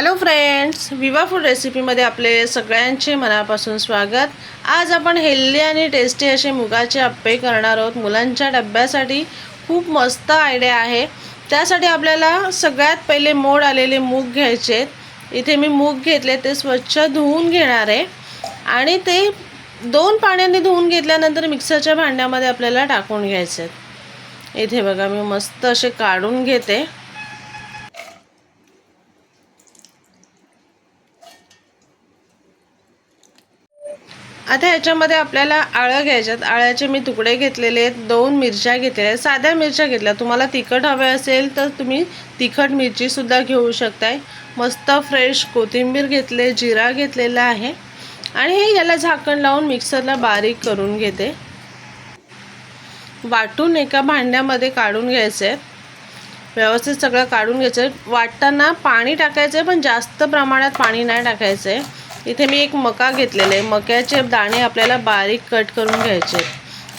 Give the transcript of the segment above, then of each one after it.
Hello friends Viva food रेसिपीमध्ये आपले सगळ्यांचे मनापासून स्वागत. आज आपण हेल्दी आणि टेस्टी असे मुगाचे अप्पे करणार आहोत. मुलांच्या डब्यासाठी खूप मस्त आयडिया आहे. त्यासाठी आपल्याला सगळ्यात पहिले मोड आलेले मूग घ्यायचे आहेत. इथे मी मूग घेतले ते स्वच्छ धुवून घेणार आहे. आणि ते दोन पाण्याने धुवून घेतल्यानंतर मिक्सरच्या भांड्यामध्ये आपल्याला टाकून घ्यायचे आहेत. इथे बघा मी मस्त असे काढून घेते. आता ह्याच्यामध्ये आपल्याला आळं घ्यायच्यात. आळ्याचे मी तुकडे घेतलेले आहेत. दोन मिरच्या घेतलेल्या आहेत. साध्या मिरच्या घेतल्या. तुम्हाला तिखट हवे असेल तर तुम्ही तिखट मिरचीसुद्धा घेऊ शकताय. मस्त फ्रेश कोथिंबीर घेतले जिरा घेतलेला आहे. आणि हे याला झाकण लावून मिक्सरला बारीक करून घेते. वाटून एका भांड्यामध्ये काढून घ्यायचे आहेत. व्यवस्थित सगळं काढून घ्यायचं आहे वाटताना पाणी टाकायचं आहे पण जास्त प्रमाणात पाणी नाही टाकायचं. आहे इथे मी एक मका घेतलेले आहे. मक्याचे दाणे आपल्याला बारीक कट करून घ्यायचे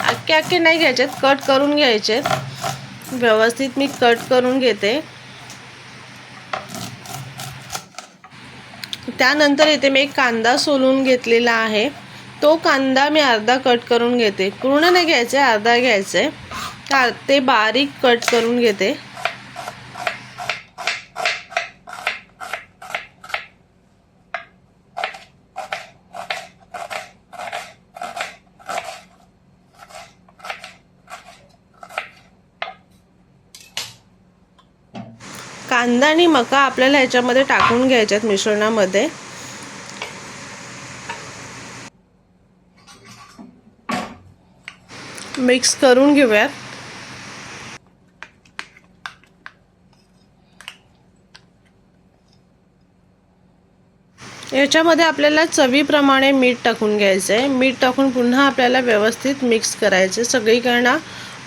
अख्खे अख्खे नाही घ्यायचे कट करून घ्यायचे व्यवस्थित मी कट करून घेते. त्यानंतर इथे मी एक कांदा सोलून घेतलेला आहे. तो कांदा मी अर्धा कट करून घेते. पूर्ण नाही घ्यायचे अर्धा घ्यायचे. ते बारीक कट करून घेते. कांदा आणि मका आपल्याला ह्याच्यामध्ये टाकून घ्यायच्यात मिश्रणामध्ये. मिक्स करून घेऊयात. याच्यामध्ये आपल्याला चवीप्रमाणे मीठ टाकून घ्यायचं आहे मीठ टाकून पुन्हा आपल्याला व्यवस्थित मिक्स करायचं सगळीकडनं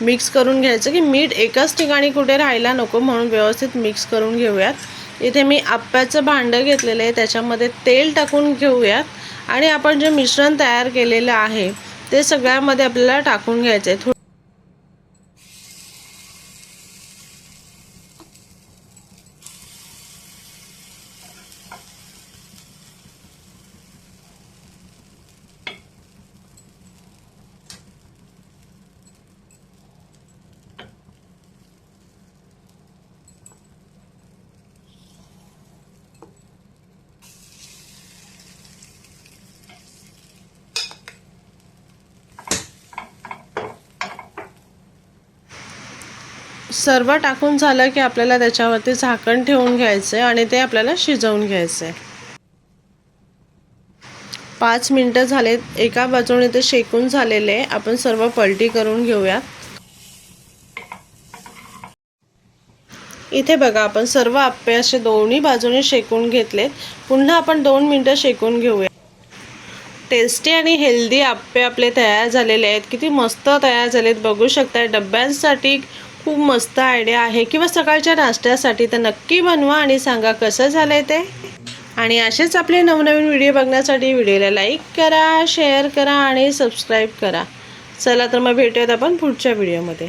मिक्स करून घ्यायचं की मीठ एकाच ठिकाणी कुठे राहायला नको म्हणून व्यवस्थित मिक्स करून घेऊयात. इथे मी आप्प्याचं भांडं घेतलेलं आहे त्याच्यामध्ये तेल टाकून घेऊयात. आणि आपण जे मिश्रण तयार केलेलं आहे ते सगळ्यामध्ये आपल्याला टाकून घ्यायचं आहे सर्व टाकून झालं की आपल्याला त्याच्यावरती झाकण ठेवून घ्यायचं आहे आणि ते आपल्याला शिजवून घ्यायचं आहे पाच मिनटं झालेत. एका बाजूने ते शेकून झालेले आपण सर्व पलटी करून घेऊयात इथे बघा आपण सर्व आप्पे असे दोन्ही बाजूने शेकून घेतलेत. पुन्हा आपण दोन मिनटं शेकून घेऊया. टेस्टी आणि हेल्दी आप्पे आपले तयार झालेले आहेत. किती मस्त तयार झालेत. बघू शकता डब्यांसाठी खूप मस्त आयडिया आहे. किंवा सकाळच्या नाश्त्यासाठी तर नक्की बनवा आणि सांगा कसं झालं ते. आणि असेच आपले नवनवीन व्हिडिओ बघण्यासाठी व्हिडिओला लाईक करा शेअर करा आणि सबस्क्राईब करा. चला तर मग भेटूयात आपण पुढच्या व्हिडिओमध्ये